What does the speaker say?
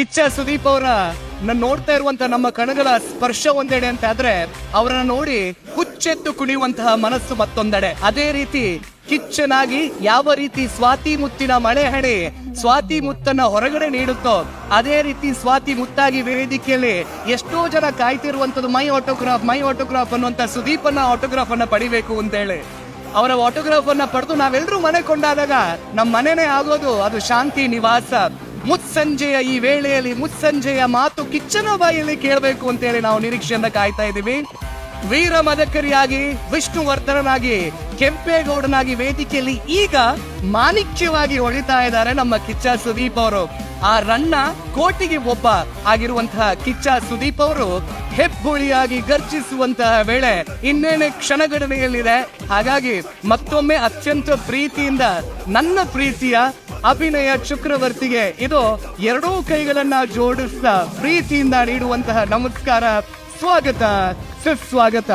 ಕಿಚ್ಚ ಸುದೀಪ್ ಅವರ ನೋಡ್ತಾ ಇರುವಂತ ನಮ್ಮ ಕಣಗಳ ಸ್ಪರ್ಶ ಒಂದೆಡೆ ಅಂತ ಆದ್ರೆ ಅವರನ್ನ ನೋಡಿ ಹುಚ್ಚೆತ್ತು ಕುಣಿಯುವಂತಹ ಮನಸ್ಸು ಮತ್ತೊಂದೆಡೆ. ಅದೇ ರೀತಿ ಕಿಚ್ಚನಾಗಿ ಯಾವ ರೀತಿ ಸ್ವಾತಿ ಮುತ್ತಿನ ಮಳೆ ಹಣೆ ಸ್ವಾತಿ ಮುತ್ತನ್ನ ಹೊರಗಡೆ ನೀಡುತ್ತೋ, ಅದೇ ರೀತಿ ಸ್ವಾತಿ ಮುತ್ತಾಗಿ ವೇದಿಕೆಯಲ್ಲಿ ಎಷ್ಟೋ ಜನ ಕಾಯ್ತಿರುವಂತದ್ದು, ಮೈ ಆಟೋಗ್ರಾಫ್ ಮೈ ಆಟೋಗ್ರಾಫ್ ಅನ್ನುವಂತ ಸುದೀಪನ್ನ ಆಟೋಗ್ರಾಫ್ ಅನ್ನ ಪಡಿಬೇಕು ಅಂತ ಹೇಳಿ. ಅವರ ಆಟೋಗ್ರಾಫ್ ಅನ್ನ ಪಡೆದು ನಾವೆಲ್ಲರೂ ಮನೆ ಕೊಂಡಾದಾಗ ನಮ್ಮ ಮನೆನೇ ಆಗೋದು, ಅದು ಶಾಂತಿ, ನಿವಾಸ. ಮುತ್ಸಂಜೆಯ ಈ ವೇಳೆಯಲ್ಲಿ ಮುತ್ಸಂಜೆಯ ಮಾತು ಕಿಚ್ಚನ ಬಾಯಲ್ಲಿ ಕೇಳಬೇಕು ಅಂತೇಳಿ ನಾವು ನಿರೀಕ್ಷೆಯಿಂದ ಕಾಯ್ತಾ ಇದ್ದೀವಿ. ವೀರ ಮದಕರಿಯಾಗಿ, ವಿಷ್ಣುವರ್ಧನನಾಗಿ, ಕೆಂಪೇಗೌಡನಾಗಿ ವೇದಿಕೆಯಲ್ಲಿ ಈಗ ಮಾಣಿಕ್ಯವಾಗಿ ಹೊಳಿತಾ ಇದ್ದಾರೆ ನಮ್ಮ ಕಿಚ್ಚ ಸುದೀಪ್ ಅವರು. ಆ ರನ್ನ ಕೋಟಿಗೆ ಒಬ್ಬ ಆಗಿರುವಂತಹ ಕಿಚ್ಚ ಸುದೀಪ್ ಅವರು ಹೆಬ್ಬುಳಿಯಾಗಿ ಗರ್ಜಿಸುವಂತಹ ವೇಳೆ ಇನ್ನೇನೆ ಕ್ಷಣಗಣನೆಯಲ್ಲಿದೆ. ಹಾಗಾಗಿ ಮತ್ತೊಮ್ಮೆ ಅತ್ಯಂತ ಪ್ರೀತಿಯಿಂದ, ನನ್ನ ಪ್ರೀತಿಯ ಅಭಿನಯ ಚಕ್ರವರ್ತಿಗೆ ಇದು ಎರಡೂ ಕೈಗಳನ್ನ ಜೋಡಿಸ್ತಾ ಪ್ರೀತಿಯಿಂದ ನೀಡುವಂತಹ ನಮಸ್ಕಾರ. ಸ್ವಾಗತ. ಸುಸ್ವಾಗತ.